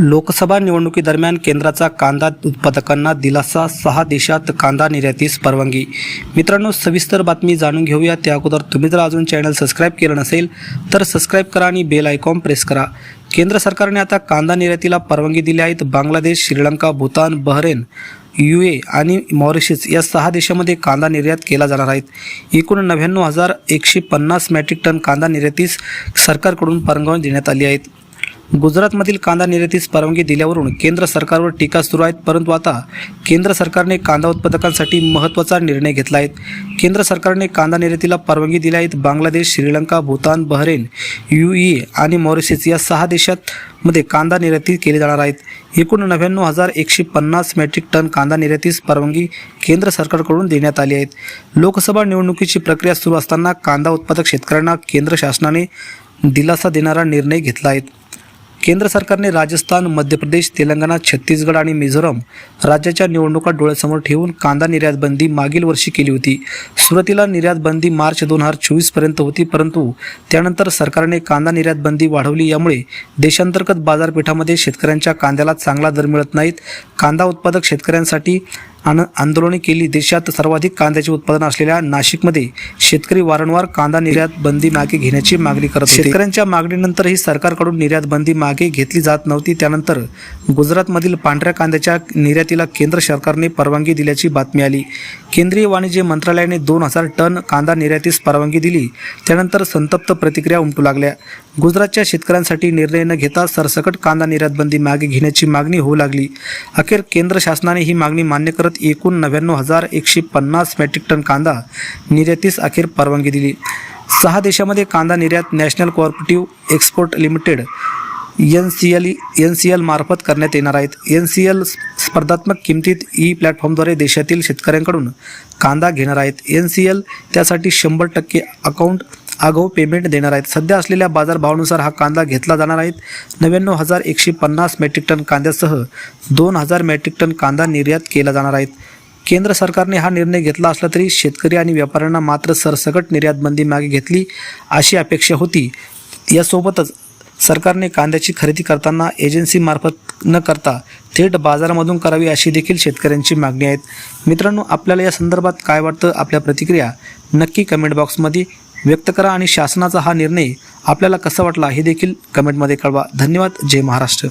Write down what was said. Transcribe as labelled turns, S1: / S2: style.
S1: लोकसभा निवडणुकीदरम्यान केंद्राचा कांदा उत्पादकांना दिलासा सहा देशात कांदा निर्यातीस परवानगी. मित्रांनो सविस्तर बातमी जाणून घेऊया. त्या अगोदर तुम्ही जर अजून चॅनल सबस्क्राईब केलं नसेल तर सबस्क्राईब करा आणि बेल आयकॉन प्रेस करा. केंद्र सरकारने आता कांदा निर्यातीला परवानगी दिली आहेत. Bangladesh Sri Lanka Bhutan Bahrain U A आणि मॉरिशस या सहा देशामध्ये कांदा निर्यात केला जाणार आहेत एकूण नव्याण्णव हजार एकशे पन्नास मॅट्रिक टन कांदा निर्यातीस सरकारकडून परवानगी देण्यात आली आहेत गुजरातमधील कांदा निर्यातीस परवानगी दिल्यावरून केंद्र सरकारवर टीका सुरू आहेत परंतु आता केंद्र सरकारने कांदा उत्पादकांसाठी महत्त्वाचा निर्णय घेतला आहे. केंद्र सरकारने कांदा निर्यातीला परवानगी दिली आहेत Bangladesh Sri Lanka Bhutan Bahrain U E आणि मॉरिशस या सहा देशात मध्ये कांदा निर्याती केली जाणार आहेत. एकूण नव्याण्णव हजार एकशे पन्नास मेट्रिक टन कांदा निर्यातीस परवानगी केंद्र सरकारकडून देण्यात आली आहेत लोकसभा निवडणुकीची प्रक्रिया सुरू असताना कांदा उत्पादक शेतकऱ्यांना केंद्र शासनाने दिलासा देणारा निर्णय घेतला आहे. केंद्र सरकारने राजस्थान मध्य प्रदेश तेलंगणा छत्तीसगड आणि मिझोरम राज्याच्या निवडणुका डोळ्यासमोर ठेवून कांदा निर्यात बंदी मागील वर्षी केली होती. सुरुवातीला निर्यात बंदी मार्च दोन हजार चोवीसपर्यंत होती परंतु त्यानंतर सरकारने कांदा निर्यात बंदी वाढवली यामुळे देशांतर्गत बाजारपेठामध्ये शेतकऱ्यांच्या कांद्याला चांगला दर मिळत नाहीत. कांदा उत्पादक शेतकऱ्यांसाठी आन आंदोलने केली. देशात सर्वाधिक कांद्याचे उत्पादन असलेल्या नाशिकमध्ये शेतकरी वारंवार कांदा निर्यात बंदी मागे घेण्याची मागणी करत शेतकऱ्यांच्या मागणीनंतरही सरकारकडून निर्यात बंदी मागे घेतली जात नव्हती. त्यानंतर गुजरातमधील पांढऱ्या कांद्याच्या निर्यातीला केंद्र सरकारने परवानगी दिल्याची बातमी आली. केंद्रीय वाणिज्य मंत्रालयाने दोन हजार टन कांदा निर्यातीस परवानगी दिली. त्यानंतर संतप्त प्रतिक्रिया उमटू लागल्या. गुजरातच्या शेतकऱ्यांसाठी निर्णय न घेता सरसकट कांदा निर्यात बंदी मागे घेण्याची मागणी होऊ लागली. अखेर केंद्र शासनाने ही मागणी मान्य करत एकूण नव्याण्णव हजार एकशे पन्नास मेट्रिक टन कांदा निर्यातीस अखेर परवानगी दिली. सहा देशामध्ये कांदा निर्यात national cooperative export limited N C L N C L मार्फत करण्यात येणार आहेत. एन सी एल स्पर्धात्मक किमतीत ई प्लॅटफॉर्मद्वारे देशातील शेतकऱ्यांकडून कांदा घेणार आहेत. एन सी एल त्यासाठी शंभर टक्के अकाउंट आगाऊ पेमेंट देणार आहेत. सध्या असलेल्या बाजारभावानुसार हा कांदा घेतला जाणार आहे. नव्याण्णव हजार एकशे पन्नास मेट्रिक टन कांद्यासह दोन हजार मेट्रिक टन कांदा निर्यात केला जाणार आहेत केंद्र सरकारने हा निर्णय घेतला असला तरी शेतकरी आणि व्यापाऱ्यांना मात्र सरसकट निर्यातबंदी मागे घेतली अशी अपेक्षा होती. यासोबतच सरकारने कांद्याची खरेदी करताना एजन्सीमार्फत न करता थेट बाजारामधून करावी अशी देखील शेतकऱ्यांची मागणी आहेत मित्रांनो आपल्याला या संदर्भात काय वाटतं? आपल्या प्रतिक्रिया नक्की कमेंट बॉक्समध्ये व्यक्त करा आणि शासनाचा हा निर्णय आपल्याला कसा वाटला हे देखील कमेंटमध्ये कळवा. धन्यवाद. जय महाराष्ट्र.